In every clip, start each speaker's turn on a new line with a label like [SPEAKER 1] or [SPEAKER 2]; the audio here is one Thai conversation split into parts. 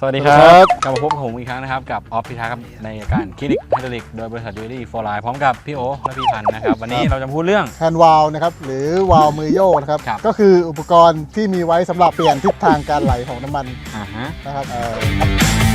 [SPEAKER 1] สวัสดีค
[SPEAKER 2] สวั
[SPEAKER 1] รั
[SPEAKER 2] สดีครับบ
[SPEAKER 1] กลับมาพบกับผมอีกครั้งนะครับ กับออฟพิทักษ์ครับในการคลินิกไฮดรอลิกโดยบริษัทยูรี่ฟอร์ไลน์พร้อมกับพี่โอและพี่พันธ์นะครับวันนี้เราจะพูดเรื่อง
[SPEAKER 2] แฮนด์วาลนะครับหรือวาลมือโยกนะครับ
[SPEAKER 1] ครับ
[SPEAKER 2] ก็คืออุปกรณ์ที่มีไว้สำหรับเปลี่ยนทิศทางการไหลของน้ำมัน
[SPEAKER 1] อ่าฮะ
[SPEAKER 2] นะครับเอ่อ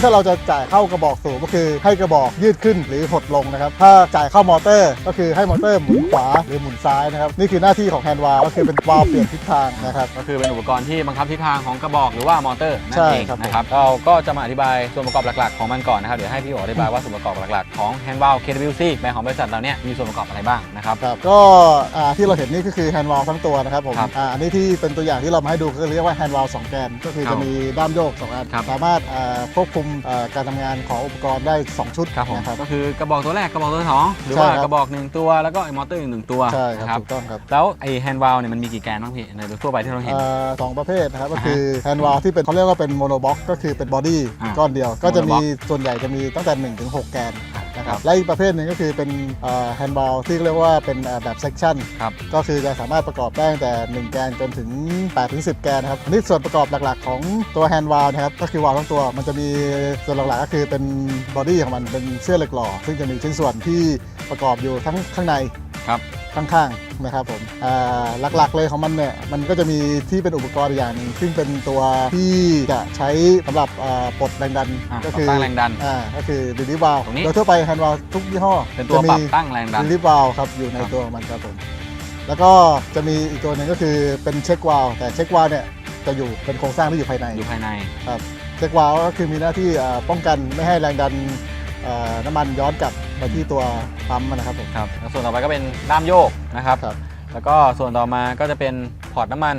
[SPEAKER 2] เช่นถ้าเราจะจ่ายเข้ากระบอกสูบก็คือให้กระบอกยืดขึ้นหรือหดลงนะครับ ถ้าจ่ายเข้ามอเตอร์ ก็คือให้มอเตอร์หมุนขวาหรือหมุนซ้ายนะครับ นี่คือหน้าที่ของแฮนด์วาลก็คือเป็นวาล์วเปลี่ยนทิศทางนะครับ
[SPEAKER 1] ก็คือเป็นอุปกรณ์ที่บังคับทิศทางของกระบอกหรือว่ามอเตอร์นั่น
[SPEAKER 2] ใช่
[SPEAKER 1] เอง
[SPEAKER 2] ครับผม
[SPEAKER 1] นะครับ เราก็จะมาอธิบายส่วนประกอบหลักๆของมันก่อนนะครับ เดี๋ยวให้พี่โออธิบายว่าส่วนประกอบหลักๆของ Hand Valve KWC แบรนด์ของบริษัทเราเนี่ยมีส่วนประกอบอะไรบ้างนะครับ
[SPEAKER 2] ครับก็อ่าที่เราเห็นนี่ก็คือแฮนด์วาลทั้งตัวนะครับผม
[SPEAKER 1] ครับ
[SPEAKER 2] อ่าอันนี้ที่เป็นตัวอย่างที่เรามาให้ดูก็เรียกว่าแฮนด์วาลสองแกน ก็คือ
[SPEAKER 1] ครั
[SPEAKER 2] จะ
[SPEAKER 1] บ
[SPEAKER 2] มีด้ามโยกสองอัน
[SPEAKER 1] ครับ
[SPEAKER 2] สามารถอ่าควบคุมอ่าการทำงานของอุปกรณ์ได้ 2 ชุด
[SPEAKER 1] ครับผม
[SPEAKER 2] นะครับ
[SPEAKER 1] ก็คือกระบอกตัวแรกกระบอกตัวที่สองหรือ
[SPEAKER 2] ใช่
[SPEAKER 1] ว่า
[SPEAKER 2] ครับ
[SPEAKER 1] กระบอกหนึ่งตัวแล้วก็ไอ้มอเตอร์อีกหนึ่งตัว
[SPEAKER 2] ใช่ค
[SPEAKER 1] นะครับ
[SPEAKER 2] ถูกต้องครับ
[SPEAKER 1] แล้วไอ้ Hand Valve เนี่ยมันมีกี่แกนบ้างพี่ในทั่วไปที่เราเห็น
[SPEAKER 2] อ่าสองประเภทนะครับก็
[SPEAKER 1] อ่าฮะ
[SPEAKER 2] คือแฮนด์วาลที่เป็นเขาเรียกว่าเป็นโมโนบ็อกก็คือเป็นบอดี้
[SPEAKER 1] อ่า
[SPEAKER 2] ก้อนเดียวก็จะมี
[SPEAKER 1] monoblock
[SPEAKER 2] ส่วนใหญ่จะมีตั้งแต่1ถึง6แกน นะค
[SPEAKER 1] ครั
[SPEAKER 2] รับบและอีกประเภทหนึ่งก็คือเป็นแฮนด์วาลที่เรียกว่าเป็นอ่าแบบเซกชัน
[SPEAKER 1] ครับ
[SPEAKER 2] ก็คือจะสามารถประกอบได้ตั้งแต่ 1 แกนจนถึง8ถึง10 แกนนะครับอันนี้ส่วนประกอบหลักๆ ของตัวแฮนด์วาลนะครับก็คือวาลทั้งตัวมันจะมีส่วนหลักๆก็คือเป็นบอดี้ของมันเป็นเสื้อเหล็กหล่อซึ่งจะมีชิ้นส่วนที่ประกอบอยู่ทั้งข้างใน
[SPEAKER 1] ครับ
[SPEAKER 2] ข้างๆนะครับผมอ่าหลักๆเลยของมันเนี่ยมันก็จะมีที่เป็นอุปกรณ์อย่างหนึ่งซึ่งเป็นตัวที่จะใช้สำหรับอ่าปลดแรงดัน
[SPEAKER 1] อ่า
[SPEAKER 2] ก็คื
[SPEAKER 1] ปรับตั้งแรงดัน
[SPEAKER 2] อ่าก็คือดิลิวาล
[SPEAKER 1] ตรงนี้
[SPEAKER 2] โดยทั่วไปแฮนด์วาลทุกยี่ห้อ
[SPEAKER 1] เป็นตัว
[SPEAKER 2] จะมี
[SPEAKER 1] ปรับตั้งแรงดัน
[SPEAKER 2] ดิลิวาลครับอยู่ใน
[SPEAKER 1] ครับ
[SPEAKER 2] ตัวของมันครับผมแล้วก็จะมีอีกตัวหนึ่งก็คือเป็นเช็ควาลแต่เช็ควาลเนี่ยจะอยู่เป็นโครงสร้างที่อยู่ภายใน
[SPEAKER 1] อยู่ภายใน
[SPEAKER 2] ครับเช็ควาลก็คือมีหน้าที่อ่าป้องกันไม่ให้แรงดันอ่าน้ำมันย้อนกลับ มาที่ตัวปั๊มนะครับผม
[SPEAKER 1] ครับแล้วส่วนต่อไปก็เป็นด้ามโยกนะครับ
[SPEAKER 2] ครับ
[SPEAKER 1] แล้วก็ส่วนต่อมาก็จะเป็นพอร์ตน้ำมัน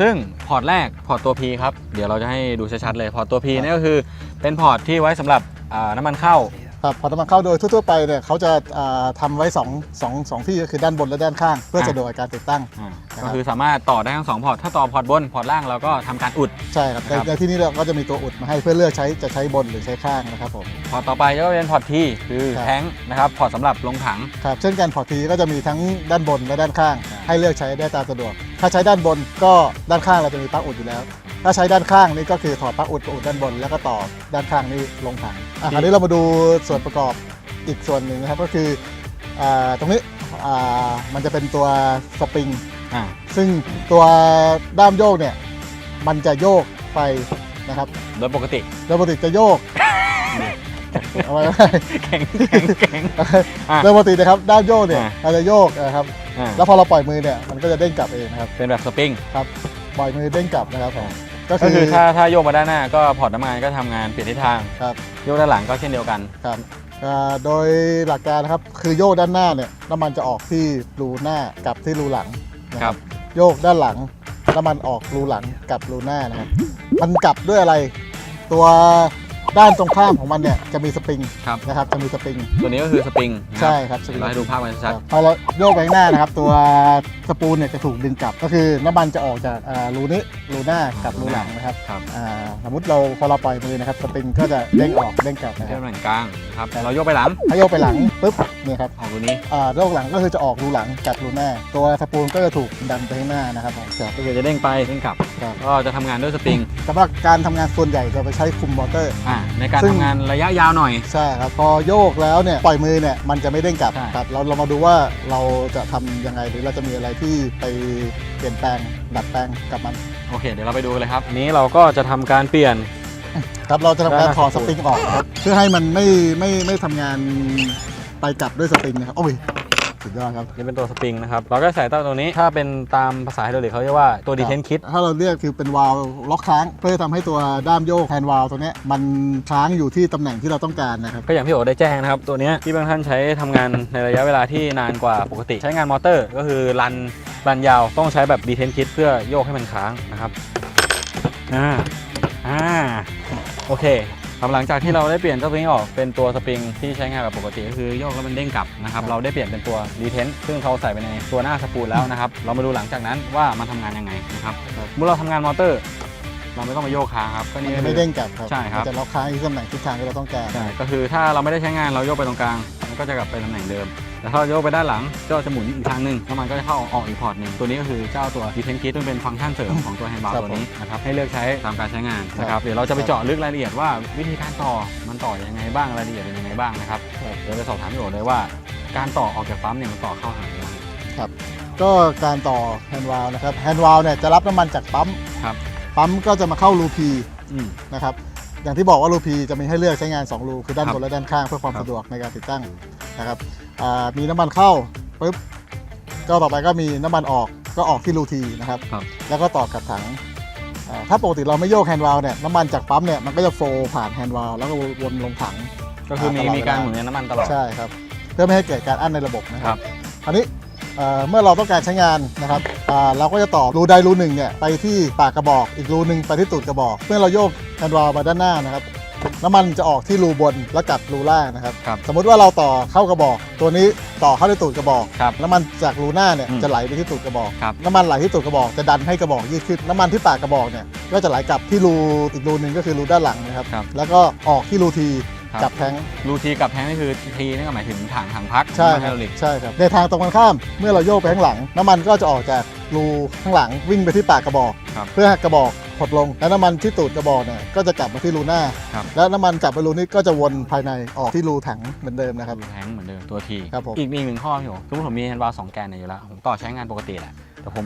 [SPEAKER 1] ซึ่งพอร์ตแรกพอร์ตตัว P ครับ เดี๋ยวเราจะให้ดูชัดๆเลย พอร์ตตัว P
[SPEAKER 2] ครับ
[SPEAKER 1] นี่ก็คือเป็นพอร์ตที่ไว้สำหรับอ่าน้ำมันเข้า
[SPEAKER 2] ครับพอน้ำมันเข้าโดยทั่วๆไปเนี่ยเขาจะอ่าทำไว้สองสองสองที่ก็คือด้านบนและด้านข้าง เพื่อ
[SPEAKER 1] อ่า
[SPEAKER 2] สะดวกในการติดตั้ง
[SPEAKER 1] อ่า
[SPEAKER 2] นะครับ
[SPEAKER 1] ก็คือสามารถต่อได้ทั้งสองพอร์ตถ้าต่อพอร์ตบนพอร์ตล่างเราก็ทำการอุด
[SPEAKER 2] ใช่ครับใน
[SPEAKER 1] ครับ
[SPEAKER 2] ในที่นี้เราก็จะมีตัวอุดมาให้เพื่อเลือกใช้จะใช้บนหรือใช้ข้างนะครับผม
[SPEAKER 1] พอร์ตต่อไปก็เป็นพอร์ต T คือ
[SPEAKER 2] ครับ
[SPEAKER 1] แท้งนะครับพอร์ตสำหรับลงถัง
[SPEAKER 2] ครับเช่นกันพอร์ตทีก็จะมีทั้งด้านบนและด้านข้าง
[SPEAKER 1] ครับ
[SPEAKER 2] ให้เลือกใช้ได้ตามสะดวก ถ้าใช้ด้านบนก็ด้านข้างเราจะมีปลั๊กอุดอยู่แล้ว ถ้าใช้ด้านข้างนี่ก็คือถอดปลั๊กอุดอุดด้านบน แล้วก็ต่อด้านข้างนี่ลงถัง อะคราวนี้เรามาดูส่วนประกอบอีกส่วนหนึ่งนะครับก็คืออ่าตรงนี้อ่ามันจะเป็นตัวสปริง
[SPEAKER 1] อ่า
[SPEAKER 2] ซึ่งตัวด้ามโยกเนี่ยมันจะโยกไปนะครับ
[SPEAKER 1] โดยปกติ
[SPEAKER 2] โดยปกติจะโยกเอาไว้
[SPEAKER 1] แข็งแข็งแข็ง อะ
[SPEAKER 2] โดยปกตินะครับด้ามโยกเนี่ย
[SPEAKER 1] อ่า
[SPEAKER 2] มันจะโยกนะครับ
[SPEAKER 1] อ่า
[SPEAKER 2] แล้วพอเราปล่อยมือเนี่ยมันก็จะเด้งกลับเองนะครับ
[SPEAKER 1] เป็นแบบสปริง
[SPEAKER 2] ครับปล่อยมือเด้งกลับนะครับผม ก็
[SPEAKER 1] ก็
[SPEAKER 2] คื
[SPEAKER 1] คืออ ถ้าถ้าโยกมาด้านหน้าก็พอร์ตน้ำมันก็ทำงานเปลี่ยนทิศทาง
[SPEAKER 2] ครับ
[SPEAKER 1] โยกด้านหลังก็เช่นเดียวกัน
[SPEAKER 2] ครับอ่าโดยหลักการนะครับคือโยกด้านหน้าเนี่ยน้ำมันจะออกที่รูหน้ากับที่รูหลังนะครับโยกด้านหลังน้ำมันออกรูหลังกับรูหน้านะครับ มันกลับด้วยอะไร ตัว ด้านตรงข้ามของมันเนี่ยจะมีสปริง
[SPEAKER 1] ครับ
[SPEAKER 2] นะครับจะมีสปริง
[SPEAKER 1] ตัวนี้ก็คือสปริงนะ
[SPEAKER 2] ใช่ครับสปริ
[SPEAKER 1] เดี๋ยว
[SPEAKER 2] ง
[SPEAKER 1] เราให้ดูภาพกัน
[SPEAKER 2] ค
[SPEAKER 1] ชั
[SPEAKER 2] รั
[SPEAKER 1] ด
[SPEAKER 2] บพอเราโยกไปข้างหน้านะครับ ตัวสปูลเนี่ยจะถูกดึงกลับ ก็คือน้ำมันจะออกจากอ่ารูนี้รูหน้ากับรูหลังนะครับ
[SPEAKER 1] ครับ
[SPEAKER 2] อ่าสมมติเราพอเราปล่อยมือนะครับสปริงก็จะเด้งออกเด้งกลับนะค
[SPEAKER 1] เทีย
[SPEAKER 2] รั
[SPEAKER 1] บบหลังกลางนะครับเราโยกไปหลัง
[SPEAKER 2] ถ้าโยกไปหลังปุ๊บเนี่ยครับ
[SPEAKER 1] ออกตัวนี้
[SPEAKER 2] อ่าโยกหลังก็คือจะออกรูหลังกับรูหน้า ตัวสปูลก็จะถูกดันไปข้างหน้านะครับผมครับ
[SPEAKER 1] ก็คือจะเด้งไปเด้งกลับ
[SPEAKER 2] ครับ
[SPEAKER 1] ก็จะทำงานด้วยสปริง
[SPEAKER 2] สำหรับการทำงานส่วนใหญ่จะไปใช้คุมมอเตอร์
[SPEAKER 1] อ่าในการ
[SPEAKER 2] ซึ่ง
[SPEAKER 1] ทำงานระยะยาวหน่อย
[SPEAKER 2] ใช่ครับพอโยกแล้วเนี่ยปล่อยมือเนี่ยมันจะไม่เด้งกลับ
[SPEAKER 1] ใช่
[SPEAKER 2] ครับเราเรามาดูว่าเราจะทำยังไงหรือเราจะมีอะไรที่ไปเปลี่ยนแปลงดัดแปลงกับมัน
[SPEAKER 1] โอเค เดี๋ยวเราไปดูกันเลยครับอันนี้เราก็จะทำการเปลี่ยน
[SPEAKER 2] ครับเราจะทำการ
[SPEAKER 1] ได้ครับ
[SPEAKER 2] ถอดสปริงออกครับเพื่อให้มันไม่ไม่ไม่ทำงานไปกลับด้วยสปริงนะครับโอ้ย สุดยอดครับ
[SPEAKER 1] นี่เป็นตัวสปริงนะครับ เราก็ใส่เต้าตัวนี้ ถ้าเป็นตามภาษาไฮดรอลิกเขาเรียกว่าตัวดีเทนคิด
[SPEAKER 2] ถ้าเราเรียกคือเป็นวาล์วล็อกค้าง เพื่อทำให้ตัวด้ามโยกแฮนด์วาล์วตัวเนี้ยมันค้างอยู่ที่ตำแหน่งที่เราต้องการนะครับ
[SPEAKER 1] ก็อย่างพี่โอได้แจ้งนะครับ ตัวเนี้ยที่บางท่านใช้ทำงานในระยะเวลาที่นานกว่าปกติ ใช้งานมอเตอร์ ก็คือรันรันยาวต้องใช้แบบดีเทนคิดเพื่อโยกให้มันค้างนะครับ อ่า อ่า โอเค ครับหลังจากที่เราได้เปลี่ยนเจ้าสปริงออกเป็นตัวสปริงที่ใช้งานแบบปกติก็คือโยกแล้วมันเด้งกลับนะครับเราได้เปลี่ยนเป็นตัวดีเทนซึ่งเขาใส่ไปในตัวหน้าสปูลแล้วนะครับเรามาดูหลังจากนั้นว่ามันทำงานยังไงนะครับ
[SPEAKER 2] ครับ
[SPEAKER 1] เมื่อเราทำงานมอเตอร์ เราไม่ต้องมาโยกค้างครับก็
[SPEAKER 2] มัน
[SPEAKER 1] นี่
[SPEAKER 2] จะไม่เด้งกลับครับ
[SPEAKER 1] ใช่ครับ
[SPEAKER 2] มันจะล็อกค้างที่ตำแหน่งทิศทางที่เราต้องการ
[SPEAKER 1] ใช่ก็คือถ้าเราไม่ได้ใช้งานเราโยกไปตรงกลางมันก็จะกลับไปตำแหน่งเดิม แต่ถ้าเราโยกไปด้านหลังก็จะหมุนอีกทางหนึ่งแล้วมันก็จะเข้าออกอีกพอร์ตหนึ่งตัวนี้ก็คือเจ้าตัว Detent Kit ซึ่งเป็นฟังก์ชันเสริมของตัวแฮนด์บาร์ตัวนี้นะครับให้เลือกใช้ตามการใช้งานนะครับเดี๋ยวเราจะไปเจาะลึกรายละเอียดว่าวิธีการต่อมันต่อยังไงบ้างรายละเอียดเป็นยังไงบ้างนะครับเดี๋ยวจะสอบถามพี่โอ๋เลยว่า การต่อออกจากปั๊มเนี่ยมันต่อเข้าหายังไง
[SPEAKER 2] ก็การต่อแฮนด์วาลนะครับแฮนด์วาลเนี่ยจะรับน้ำมันจากปั๊ม
[SPEAKER 1] ครับ
[SPEAKER 2] ปั๊มก็จะมาเข้ารูพี
[SPEAKER 1] อืม
[SPEAKER 2] นะครับอย่างที่บอกว่ารูพีจะมีให้เลือกใช้งาน 2 รูคือด้าน
[SPEAKER 1] ครับ
[SPEAKER 2] บนและด้านข้างเพื่อความ
[SPEAKER 1] ครับ
[SPEAKER 2] สะดวกในการติดตั้งนะครับอ่า มีน้ำมันเข้าปุ๊บก็ต่อไปก็มีน้ำมันออกก็ออกที่รูทีนะครับ
[SPEAKER 1] ครับ
[SPEAKER 2] แล้วก็ต่อกับถังอ่าถ้าปกติเราไม่โยกแฮนด์วาลเนี่ยน้ำมันจากปั๊มเนี่ยมันก็จะโฟลว์ผ่านแฮนด์วาลแล้วก็วนลงถัง
[SPEAKER 1] ก็คือมี
[SPEAKER 2] ตลอด
[SPEAKER 1] มีการ
[SPEAKER 2] เวลา
[SPEAKER 1] หมุนเวียนน้ำมันตลอด
[SPEAKER 2] ใช่ครับเพื่อไม่ให้เกิดการอั้นในระบบนะค
[SPEAKER 1] ครั
[SPEAKER 2] รับบอันนี้เอ่อเมื่อเราต้องการใช้งานนะครับอ่าเราก็จะต่อรูใดรูหนึ่งเนี่ยไปที่ปากกระบอก อีกรูหนึ่งไปที่ตูดกระบอก เมื่อเราโยกแฮนด์วาลมาด้านหน้านะครับ น้ำมันจะออกที่รูบนแล้วกลับรูล่างนะครับ
[SPEAKER 1] ครับ
[SPEAKER 2] สมมุติว่าเราต่อเข้ากระบอก ตัวนี้ต่อเข้าที่ตูดกระบอก
[SPEAKER 1] ครับ
[SPEAKER 2] น้ำมันจากรูหน้าเนี่ย
[SPEAKER 1] อืม
[SPEAKER 2] จะไหลไปที่ตูดกระบอก
[SPEAKER 1] ครับ
[SPEAKER 2] น้ำมันไหลที่ตูดกระบอกจะดันให้กระบอกยืดขึ้น น้ำมันที่ปากกระบอกเนี่ยก็จะไหลกลับที่รูอีกรูหนึ่งก็คือรูด้านหลังนะครับ
[SPEAKER 1] ครับ
[SPEAKER 2] แล้วก็ออกที่รูที
[SPEAKER 1] ครับ
[SPEAKER 2] กับแทง
[SPEAKER 1] รูทีกับแทงนี่คือทีนี่ก็หมายถึงถังถังพัก
[SPEAKER 2] ใช่
[SPEAKER 1] น้ำมัน
[SPEAKER 2] ค
[SPEAKER 1] ไฮ
[SPEAKER 2] รับ
[SPEAKER 1] ดรอลิก
[SPEAKER 2] ใช่ครับในทางตรงกันข้ามเมื่อเราโยกไปข้างหลัง น้ำมันก็จะออกจากรูข้างหลังวิ่งไปที่ปากกระบอก
[SPEAKER 1] ครับ
[SPEAKER 2] เพื่อให้กระบอก หดลง แล้วน้ำมันที่ตูดกระบอกเนี่ยก็จะกลับมาที่รูหน้า
[SPEAKER 1] ครับ
[SPEAKER 2] แล้วน้ำมันกลับไปรูนี้ก็จะวนภายในออกที่รูถังเหมือนเดิมนะครับ
[SPEAKER 1] รูแทงเหมือนเดิมตัวที
[SPEAKER 2] ครับผม
[SPEAKER 1] อีกมีอีกหนึ่งข้อพี่โอ๋คือผมมีแฮนด์บาร์สองแกนเนี่ยอยู่แล้ว ผมต่อใช้งานปกติแหละ แต่ผม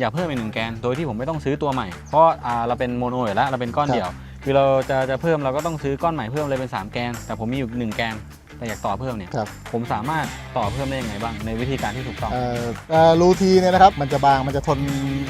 [SPEAKER 1] อยากเพิ่มอีกหนึ่งแกน โดยที่ผมไม่ต้องซื้อตัวใหม่ เพราะอ่าเราเป็นโมโนอยู่แล้ว เราเป็นก้อนเดี่ยว คือเราจะจะเพิ่มเราก็ต้องซื้อก้อนใหม่เพิ่มเลยเป็น 3 แกน แต่ผมมีอยู่หนึ่งแกน แต่อยากต่อเพิ่มเนี่ย
[SPEAKER 2] ครับ
[SPEAKER 1] ผมสามารถต่อเพิ่มได้ยังไงบ้างในวิธีการที่ถูกต้อง
[SPEAKER 2] เอ่อเอ่อรูทีเนี่ยนะครับ มันจะบางมันจะทน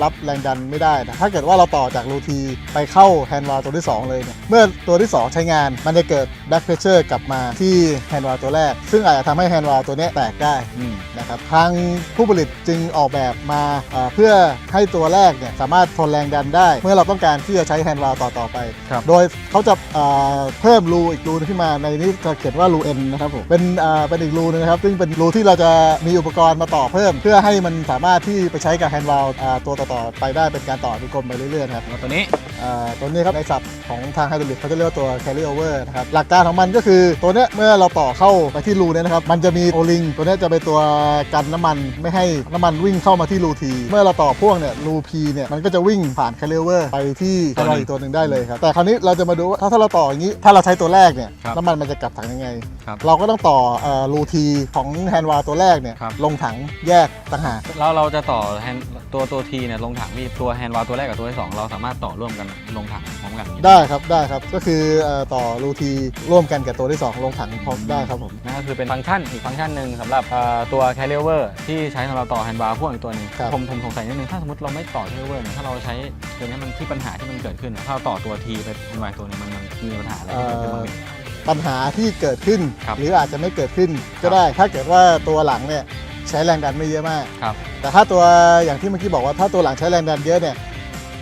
[SPEAKER 2] รับแรงดันไม่ได้นะถ้าเกิดว่าเราต่อจากรูทีไปเข้าแฮนด์วาลตัวที่ 2 เลยเนี่ยเมื่อตัวที่ 2 ใช้งาน มันจะเกิดแบ็กเพรสเชอร์กลับมาที่แฮนด์วาลตัวแรก ซึ่งอาจจะทำให้แฮนด์วาลตัวเนี้ยแตกได้
[SPEAKER 1] อืม
[SPEAKER 2] นะครับทางผู้ผลิตจึงออกแบบมาเอ่อเพื่อให้ตัวแรกเนี่ยสามารถทนแรงดันได้ เมื่อเราต้องการที่จะใช้แฮนด์วาลต่อต่อไป
[SPEAKER 1] ครับ
[SPEAKER 2] โดยเขาจะเอ่อเพิ่มรูอีกรูนึงขึ้นมาในนี้จะเขียนว่ารู N นะครับผมเป็นเอ่อเป็นอีกรูนึงนะครับ ซึ่งเป็นรูที่เราจะมีอุปกรณ์มาต่อเพิ่ม เพื่อให้มันสามารถที่ไปใช้กับแฮนด์วาลตัวต่อๆไปได้เป็นการต่อเป็นกลมไปเรื่อยๆนะครับ
[SPEAKER 1] แล้วตัวนี้
[SPEAKER 2] อ่าตัวนี้ครับในศัพท์ของทางไฮดรอลิกเขาจะเรียกว่าตัว carry over นะครับหลักการของมันก็คือตัวเนี้ยเมื่อเราต่อเข้าไปที่รูเนี่ยนะครับมันจะมีโอลิงตัวเนี้ยจะเป็นตัวกันน้ำมันไม่ให้น้ำมันวิ่งเข้ามาที่รูทีเมื่อเราต่อพ่วงเนี่ยรูพีเนี่ยมันก็จะวิ่งผ่าน carry over ไปที่
[SPEAKER 1] ตัวหนึ่ง
[SPEAKER 2] อีกตัวหนึ่งได้เลยครับแต่คราวนี้เราจะมาดูว่าถ้าถ้าเราต่ออย่างนี้ถ้าเราใช้ตัวแรกเนี่ย
[SPEAKER 1] ครับ
[SPEAKER 2] น้ำมันมันจะกลับถังยังไง
[SPEAKER 1] ครับ
[SPEAKER 2] เราก็ต้องต่อเอ่อรูทีของแฮนด์วาลตัวแรกเนี่ย
[SPEAKER 1] ครับ
[SPEAKER 2] ลงถังแยกต่างหาก
[SPEAKER 1] แล้วเราจะต่อแฮนด์ตัวตัวทีเนี่ยลงถังพี่ตัวแฮนด์วาลตัวแรกกับตัวที่สองเราสามารถต่อร่วมกันลงถังพร้อมกันอย่างนี้
[SPEAKER 2] ได้ครับได้ครับก็คือเอ่อต่อรูทีร่วมกันกับตัวที่สองลงถังพร้อมได้ครับผม
[SPEAKER 1] นั่นก็คือเป็นฟังก์ชันอีกฟังก์ชันหนึ่งสำหรับเอ่อตัว carry over ที่ใช้สำหรับต่อแฮนด์บาร์พ่วงอีกตัวหนึง
[SPEAKER 2] ครับ
[SPEAKER 1] ผมผมสงสัยนิดนึงถ้าสมมติเราไม่ต่อ carry over เนี่ยถ้าเราใช้ตัวนี้มันที่ปัญหาที่มันเกิดขึ้นอะถ้าเราต่อตัวทีไปแฮนด์บาร์ตัวหนึงมันมันมีปัญหาอะไรที่เกิดขึ้นบ้างพี่
[SPEAKER 2] ปัญหาที่เกิดขึ้น
[SPEAKER 1] ครับ
[SPEAKER 2] หรืออาจจะไม่เกิดขึ้นก็ได้ ถ้าเกิดว่าตัวหลังเนี่ยใช้แรงดันไม่เยอะมาก
[SPEAKER 1] ครับ
[SPEAKER 2] แต่ถ้าตัวอย่างที่เมื่อกี้บอกว่าถ้าตัวหลังใช้แรงดันเยอะเนี่ย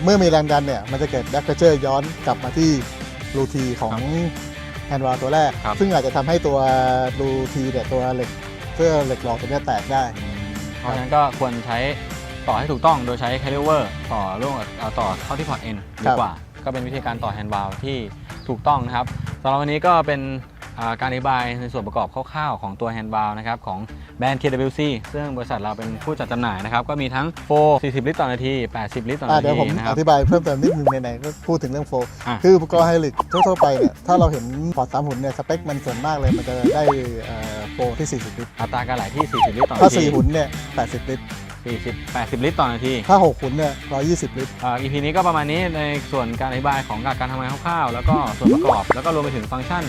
[SPEAKER 2] เมื่อมีแรงดันเนี่ยมันจะเกิดแบ็คเพรสเชอร์ย้อนกลับมาที่รูทีของแฮนด์วาลตัวแรก
[SPEAKER 1] ครับ
[SPEAKER 2] ซึ่งอาจจะทำให้ตัวรูทีเนี่ยตัวเหล็กเพื่อเหล็กหลอกตัวเนี้ยแตกได้
[SPEAKER 1] เพราะฉะนั้นก็ควรใช้ต่อให้ถูกต้องโดยใช้ carry over ต่อร่วมกับเอ่อต่อเข้าที่พอร์ต N ดีกว่า ก็เป็นวิธีการต่อแฮนด์บาร์ที่ถูกต้องนะครับสำหรับวันนี้ก็เป็นอ่า การอธิบายในส่วนประกอบคร่าวๆ ของตัวแฮนด์บาร์นะครับของแบรนด์ KWC ซึ่งบริษัทเราเป็นผู้จัดจำหน่ายนะครับ ก็มีทั้งโฟ40 ลิตรต่อนาที 80 ลิตรต่อ
[SPEAKER 2] อะ
[SPEAKER 1] นา
[SPEAKER 2] เดี๋ยว
[SPEAKER 1] ที
[SPEAKER 2] ผม
[SPEAKER 1] นะค
[SPEAKER 2] อ
[SPEAKER 1] รับ
[SPEAKER 2] ธิบายเพิ่มเติมนิดนึงไหนๆก็พูดถึงเรื่องโฟล์
[SPEAKER 1] อะ
[SPEAKER 2] คืออุปกรณ์ไฮดรอลิกทั่วๆไปเนี่ยถ้าเราเห็นพอร์ตสามหุ่นเนี่ยสเปคมันส่วนมากเลยมันจะได้เอ่อโฟล์ที่ 40 ลิตร
[SPEAKER 1] อัตราการไหลที่ 40 ลิตรต่อ
[SPEAKER 2] ถ้า
[SPEAKER 1] นาที
[SPEAKER 2] 4หุ่นเนี่ย 80 ลิตร
[SPEAKER 1] 40 80 ลิตรต่อนาที
[SPEAKER 2] ถ้า6หุ่นเนี่ย120 ลิตร
[SPEAKER 1] อ่า EP นี้ก็ประมาณนี้ในส่วนการอธิบายของการทำงานคร่าวๆ แล้วก็ส่วนประกอบ แล้วก็รวมไปถึงฟังก์ชัน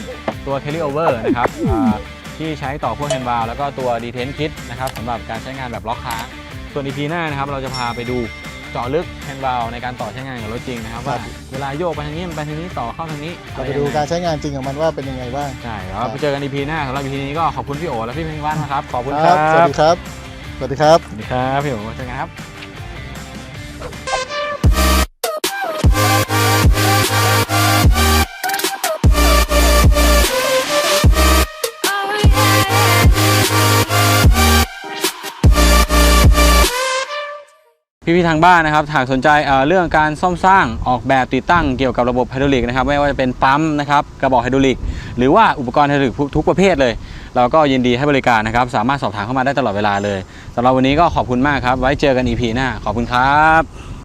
[SPEAKER 1] ตัว carry over นะครับอ่าที่ใช้ต่อพวกแฮนด์บาร์แล้วก็ตัว detent kit นะครับสำหรับการใช้งานแบบล็อกค้าง ส่วน EP หน้านะครับเราจะพาไปดูเจาะลึกแฮนด์บาร์ในการต่อใช้งานกับรถจริงนะครับว่าเวลาโยกไปทางนี้มันไปทางนี้ต่อเข้าทางนี้
[SPEAKER 2] เราไปดูการใช้งานจริงของมันว่าเป็นยังไงบ้าง
[SPEAKER 1] ใช่แล้วไปเจอกัน EP หน้าสำหรับ EP นี้ก็ขอบคุณพี่โอและพี่เพ็งว่านนะครับขอบคุณ
[SPEAKER 2] ค
[SPEAKER 1] ค
[SPEAKER 2] รั
[SPEAKER 1] รับ
[SPEAKER 2] สวัสดีครับ สวัสดีครับ
[SPEAKER 1] สวัสดีครับพี่โอเจอกันครับพี่ๆทางบ้านนะครับหากสนใจเอ่อเรื่องการซ่อมสร้างออกแบบติดตั้งเกี่ยวกับระบบไฮดรอลิกนะครับไม่ว่าจะเป็นปั๊มนะครับกระบอกไฮดรอลิก หรือว่าอุปกรณ์ไฮดรอลิกทุกประเภทเลย เราก็ยินดีให้บริการนะครับ สามารถสอบถามเข้ามาได้ตลอดเวลาเลยสำหรับวันนี้ก็ขอบคุณมากครับ ไว้เจอกัน EP หน้าขอบคุณครับ